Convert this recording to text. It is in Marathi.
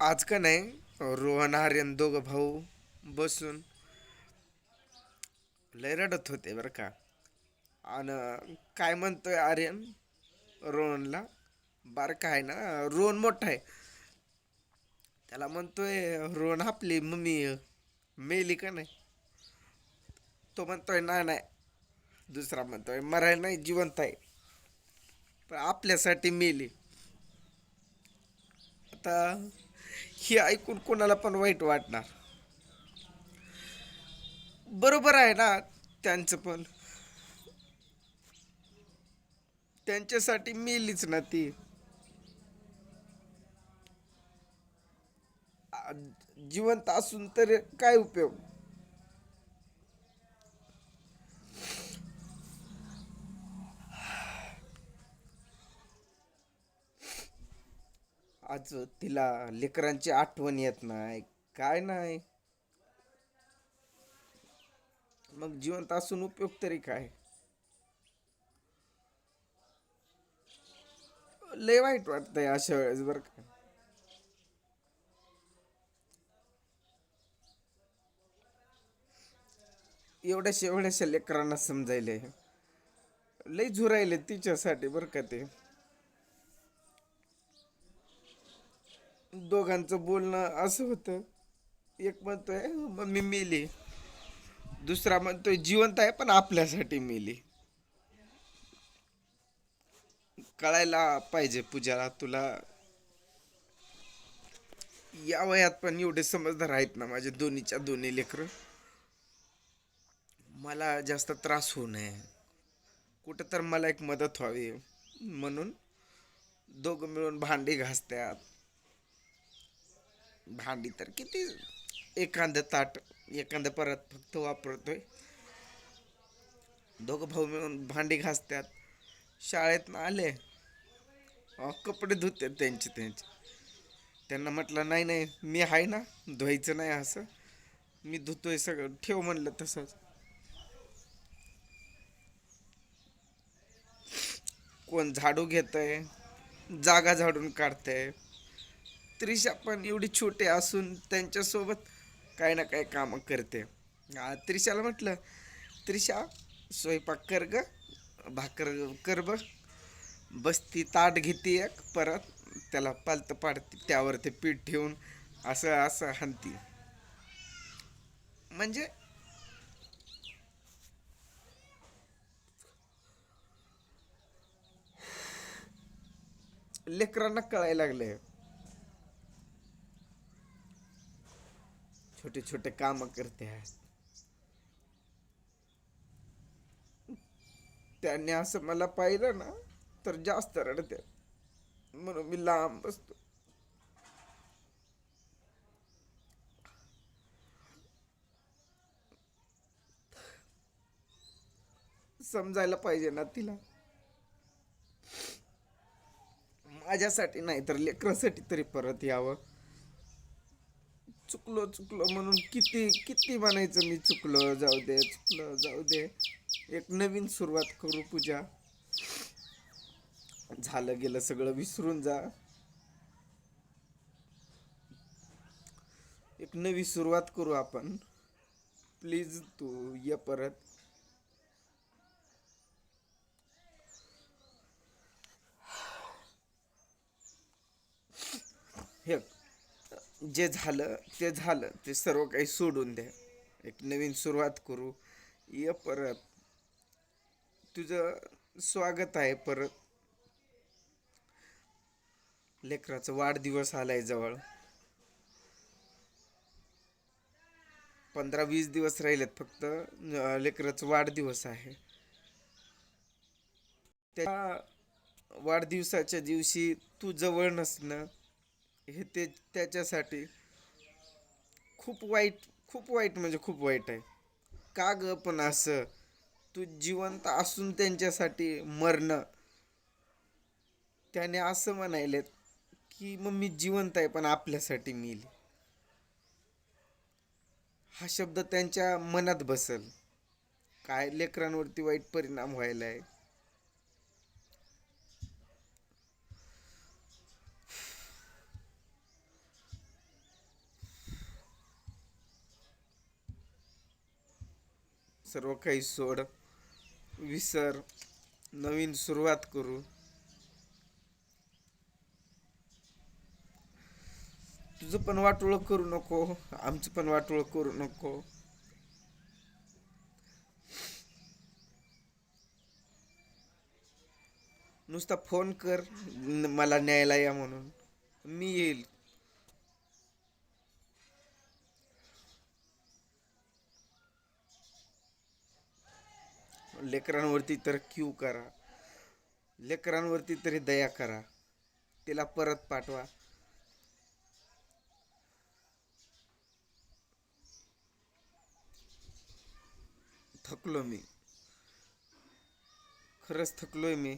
आज का नाही रोहन आर्यन दोघं भाऊ बसून लय रडत होते बरं का. आणि काय म्हणतोय आर्यन रोहनला? बारका आहे ना? रोहन मोठा आहे. त्याला म्हणतोय रोहन आपली मम्मी मेली का नाही? तो म्हणतोय ना नाही. दुसरा म्हणतोय मरायला नाही जिवंत आहे. पण आपल्यासाठी मेली. आता हे ऐकून कोणाला पण वाईट वाटणार. बरोबर आहे ना त्यांचं पण. त्यांच्यासाठी मेलीच ना ती. जिवंत असून तर काय उपयोग? आज तिला लेकरांची आठवण येत नाही. काय नाही. मग जिवंत असून उपयोग तरी काय? लय वाईट वाटतंय अशा वेळेस बरं का. एवढ्याशा एवढ्याशा लेकरांना समजायले लय झुरायले तिच्यासाठी बरं का ते. दोघांचं बोलणं असं होतं. एक म्हणतोय मम्मी मेली. दुसरा म्हणतोय जिवंत आहे पण आपल्यासाठी मेली. कळायला पाहिजे पूजाला तुला या वयात पण एवढे समजदार आहेत ना माझे दोन्हीच्या दोन्ही लेकरं? मला जास्त त्रास होऊ नये. कुठं तर मला एक मदत व्हावी म्हणून दोघं मिळून भांडी घासतात भांडी तर किती एखादं ताट एखादं परत फक्त वापरतोय. दोघं भाऊ मिळून भांडी घासतात. शाळेत आले कपडे धुते त्यांचे त्यांचे. त्यांना म्हटलं नाही नाही मी आहे ना धुवायचं नाही असं. मी धुतोय सगळं ठेव म्हणलं तसंच. कोण झाडू घेतंय जागा झाडून काढतंय. त्रिशा पण एवढी छोटे असून त्यांच्यासोबत काही ना काही कामं करते. त्रिशाला म्हटलं त्रिशा स्वयंपाक कर ग भाकर कर बघ. बसती ताट घेते एक परत त्याला पालतं पाडते त्यावर ते पीठ ठेवून असं असं हनती म्हणजे लेकरांना कळायला लागले छोटे छोटे काम करते आहेत त्यांनी असं मला पाहिलं ना तर जास्त रडते. म्हणून मी लांब बसतो. समजायला पाहिजे ना तिला. माझ्यासाठी नाही तर लेकरासाठी तरी परत यावं. चुकलो चुकलो म्हणून किती किती म्हणायचं मी चुकलो जाऊ दे चुकलो जाऊ दे. एक नवीन सुरुवात करू पूजा. झालं गेलं सगळं विसरून जा. एक नवी सुरुवात करू आपण. प्लीज तू ये परत. हे जे झालं ते झालं. ते सर्व काही सोडून द्या. एक नवीन सुरुवात करू. ये परत. तुझं स्वागत आहे परत. लेकराचा वाढदिवस आलाय जवळ. पंधरा वीस दिवस राहिलेत फक्त. लेकराचा वाढदिवस आहे. त्या वाढदिवसाच्या दिवशी तू जवळ नसणं हे ते त्याच्यासाठी खूप वाईट खूप वाईट म्हणजे खूप वाईट आहे. का ग पण असं? तू जिवंत असून त्यांच्यासाठी मरणं. त्याने असं म्हणायलेत की मग मी जिवंत आहे पण आपल्यासाठी मिल. हा शब्द त्यांच्या मनात बसल. काय लेकरांवरती वाईट परिणाम व्हायला आहे सर्व काही सोड. विसर. नवीन सुरुवात करू. तुझं पण वाटोळ करू नको. आमचं पण वाटोळ करू नको. नुसता फोन कर. मला न्यायला या म्हणून. मी येईल. लेकरांवरती तर क्यू करा. लेकरांवरती तरी दया करा. तिला परत पाठवा. थकलो मी. खरंच थकलोय मी.